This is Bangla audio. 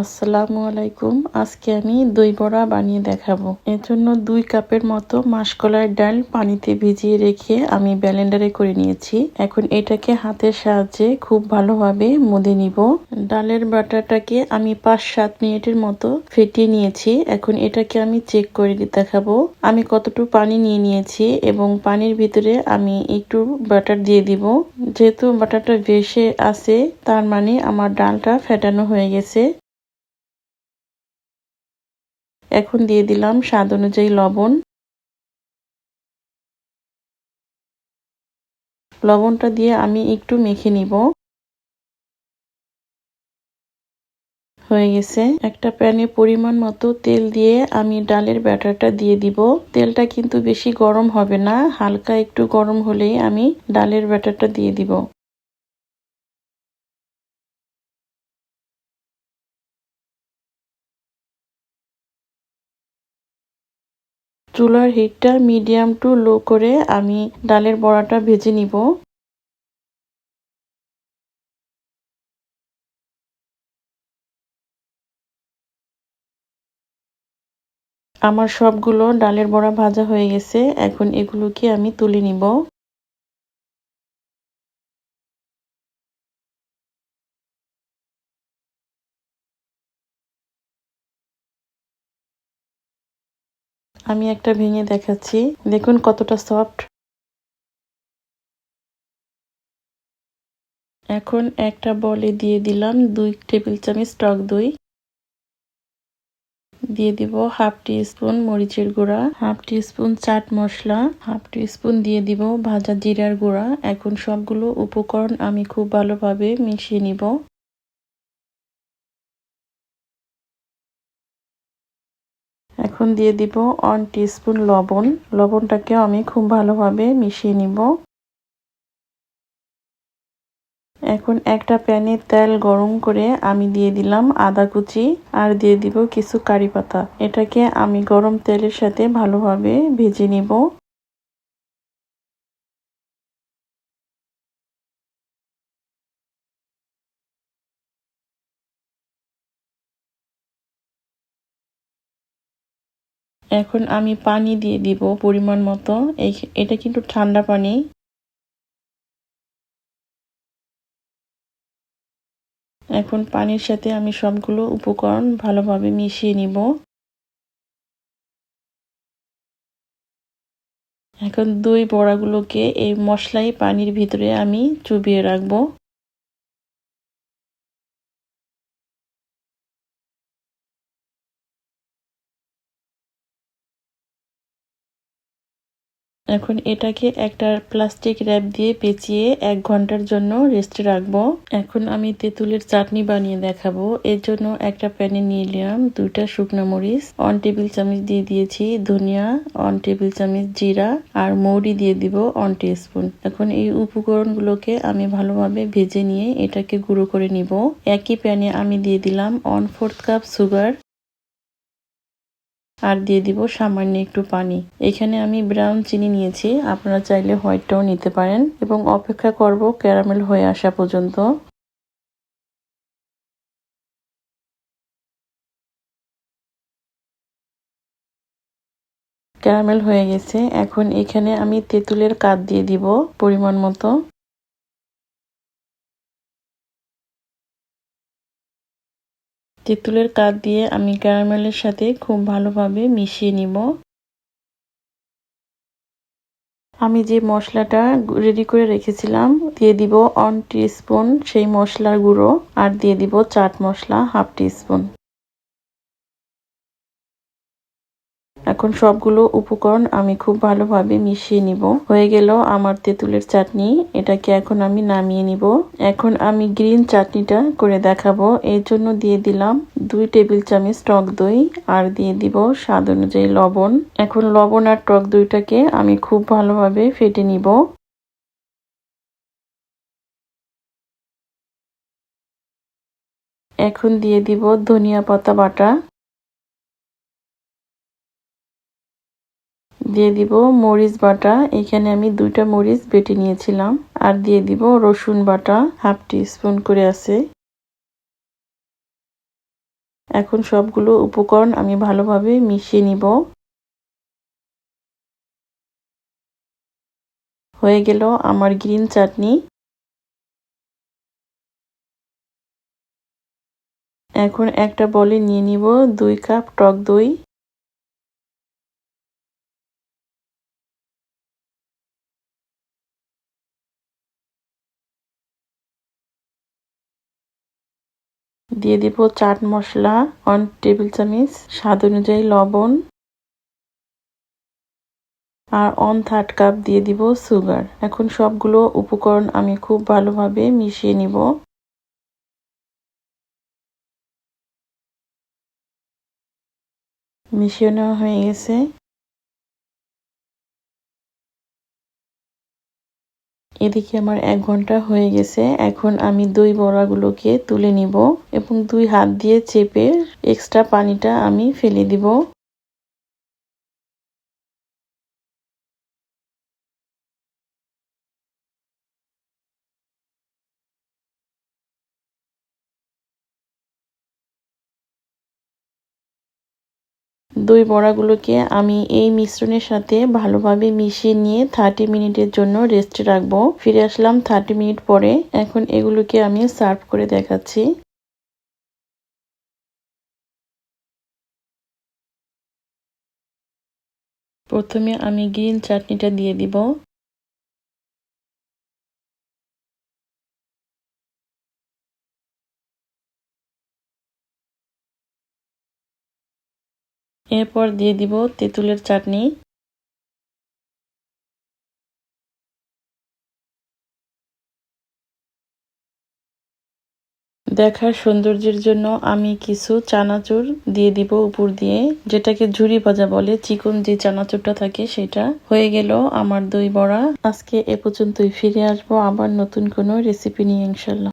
আসসালামু আলাইকুম। আজকে আমি দই বড়া বানিয়ে দেখাবো। এর জন্য দুই কাপের মতো মাসকলার ডাল পানিতে ভিজিয়ে রেখে আমি ব্যালেন্ডারে করে নিয়েছি। এখন এটাকে হাতের সাহায্যে খুব ভালোভাবে মুদে নিব। ডালের বাটাটাকে আমি পাঁচ সাত মিনিটের মতো ফেটিয়ে নিয়েছি। এখন এটাকে আমি চেক করে দেখাবো। আমি কতটুকু পানি নিয়ে নিয়েছি এবং পানির ভিতরে আমি একটু বাটার দিয়ে দিব। যেহেতু বাটারটা ভেসে আছে তার মানে আমার ডালটা ফেটানো হয়ে গেছে। এখন দিয়ে দিলাম স্বাদ অনুযায়ী লবণ। লবণটা দিয়ে আমি একটু মেখে নিব। হয়ে গেছে। একটা প্যানে পরিমাণ মতো তেল দিয়ে আমি ডালের ব্যাটারটা দিয়ে দিব। তেলটা কিন্তু বেশি গরম হবে না, হালকা একটু গরম হলেই আমি ডালের ব্যাটারটা দিয়ে দিব। চুলার হিটটা মিডিয়াম টু লো করে আমি ডালের বড়াটা ভেজে নিব। আমার সবগুলো ডালের বড়া ভাজা হয়ে গেছে, এখন এগুলোকে আমি তুলে নিব। আমি একটা ভেঙে দেখাচ্ছি। দেখুন কতটা সফট এখন একটা বলে দিয়ে দিলাম দুই টেবিল চামচ টক দই। দিয়ে দিব হাফ টি স্পুন মরিচের গুঁড়া, half teaspoon chaat masala, half teaspoon দিয়ে দিব ভাজা জিরার গুঁড়া। এখন সবগুলো উপকরণ আমি খুব ভালোভাবে মিশিয়ে নিব। এখন দিয়ে দিব ওয়ান টিস্পুন লবণ। লবণটাকে আমি খুব ভালোভাবে মিশিয়ে নিব। এখন একটা প্যানে তেল গরম করে আমি দিয়ে দিলাম আদা কুচি আর দিয়ে দিব কিছু কারি পাতা। এটাকে আমি গরম তেলের সাথে ভালোভাবে ভেজে নিব। এখন আমি পানি দিয়ে দিব পরিমাণ মতো। এটা কিন্তু ঠান্ডা পানি। এখন পানির সাথে আমি সবগুলো উপকরণ ভালোভাবে মিশিয়ে নিব। এখন দুই বড়াগুলোকে এই মশলাই পানির ভিতরে আমি চুবিয়ে রাখব। এখন এটাকে একটা প্লাস্টিক র্যাপ দিয়ে পেঁচিয়ে এক ঘণ্টার জন্য রেস্টে রাখব। এখন আমি তেঁতুলের চাটনি বানিয়ে দেখাবো। এর জন্য একটা প্যানে নিয়ে নিলাম দুইটা শুকনো মরিচ ওয়ান টেবিল চামচ দিয়ে দিয়েছি ধনিয়া ওয়ান টেবিল চামচ জিরা আর মৌরি দিয়ে দিব ওয়ান স্পুন এখন এই উপকরণগুলোকে আমি ভালোভাবে ভেজে নিয়ে এটাকে গুঁড়ো করে নিব। একই প্যানে আমি দিয়ে দিলাম ওয়ান ফোর্থ কাপ সুগার আর দিয়ে দিব সামান্য একটু পানি। এখানে আমি ব্রাউন চিনি নিয়েছি, আপনারা চাইলে হোয়াইটটাও নিতে পারেন এবং অপেক্ষা করব ক্যারামেল হয়ে আসা পর্যন্ত। ক্যারামেল হয়ে গেছে, এখন এখানে আমি তেঁতুলের কাঠ দিয়ে দিব পরিমাণ মতো। তেঁতুলের কাঠ দিয়ে আমি ক্যারামেলের সাথে খুব ভালোভাবে মিশিয়ে নিব। আমি যে মশলাটা রেডি করে রেখেছিলাম, দিয়ে দিব ওয়ান স্পুন সেই মশলার গুঁড়ো, আর দিয়ে দিব চাট মশলা হাফ স্পুন এখন সবগুলো উপকরণ আমি খুব ভালোভাবে মিশিয়ে নিব। হয়ে গেল আমার তেঁতুলের চাটনি। এটাকে এখন আমি নামিয়ে নিব। এখন আমি গ্রিন চাটনিটা করে দেখাবো। এর জন্য দিয়ে দিলাম দুই টেবিল চামচ টক দই আর দিয়ে দিব স্বাদ অনুযায়ী লবণ। এখন লবণ আর টক দইটাকে আমি খুব ভালোভাবে ফেটে নিব। এখন দিয়ে দিব ধনিয়া পাতা বাটা। দিয়ে দিব মরিচ বাটা। এখানে আমি দুইটা মরিচ বেটে নিয়েছিলাম। আর দিয়ে দিব রসুন বাটা, হাফ টি স্পুন করে আছে। এখন সবগুলো উপকরণ আমি ভালোভাবে মিশিয়ে নিব। হয়ে গেল আমার গ্রিন চাটনি। এখন একটা বলে নিয়ে নিব দুই কাপ টক দই। দিয়ে দিব চাট মশলা ওয়ান টেবিল চামচ, স্বাদ অনুযায়ী লবণ, আর অন থার্ড কাপ দিয়ে দিব সুগার এখন সবগুলো উপকরণ আমি খুব ভালোভাবে মিশিয়ে নিব। মিশিয়ে নেওয়া হয়ে গেছে। এদিকে আমার এক ঘণ্টা হয়ে গেছে। এখন আমি দই বড়াগুলোকে তুলে নিব এবং দুই হাত দিয়ে চেপে এক্সট্রা পানিটা আমি ফেলে দিব। দই বড়াগুলোকে আমি এই মিশ্রণের সাথে ভালোভাবে মিশিয়ে নিয়ে থার্টি মিনিটের জন্য রেস্টে রাখব। ফিরে আসলাম থার্টি মিনিট পরে। এখন এগুলোকে আমি সার্ভ করে দেখাচ্ছি। প্রথমে আমি গ্রিন চাটনিটা দিয়ে দিব। এরপর দিয়ে দিব তেঁতুলের চাটনি। দেখার সৌন্দর্যের জন্য আমি কিছু চানাচুর দিয়ে দিব উপর দিয়ে, যেটাকে ঝুরি ভাজা বলে, চিকন যে চানাচুরটা থাকে সেটা। হয়ে গেল আমার দই বড়া। আজকে এ পর্যন্তই, ফিরে আসব আবার নতুন কোনো রেসিপি নিয়ে, ইনশাল্লাহ।